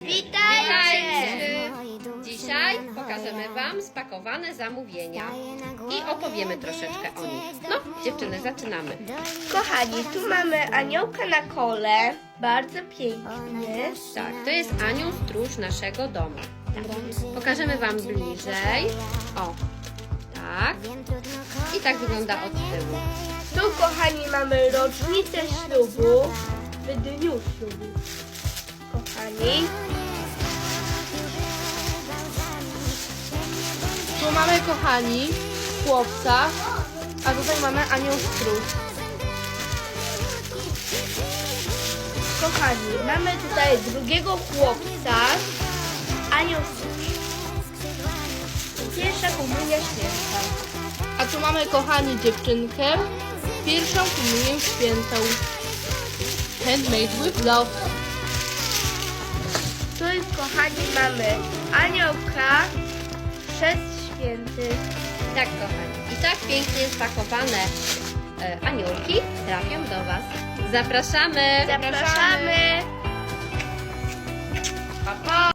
Witajcie! Dzisiaj pokażemy Wam spakowane zamówienia i opowiemy troszeczkę o nich. No, dziewczyny, zaczynamy. Kochani, tu mamy aniołka na kole. Bardzo piękny. Tak, to jest anioł stróż naszego domu. Pokażemy Wam bliżej. O, tak. I tak wygląda od tyłu. Tu, kochani, mamy rocznicę ślubu. W dniu ślubu. Kochani. Tu mamy, kochani, chłopca, a tutaj mamy anioł stróż. Kochani, mamy tutaj drugiego chłopca. Anioł stróż. Pierwsza komunia święta. A tu mamy, kochani, dziewczynkę, pierwszą komunię świętą. Handmade with love. Tu, kochani, mamy aniołka. Chrzest Tak, kochani. I tak pięknie spakowane e, aniołki trafią do Was. Zapraszamy! Zapraszamy.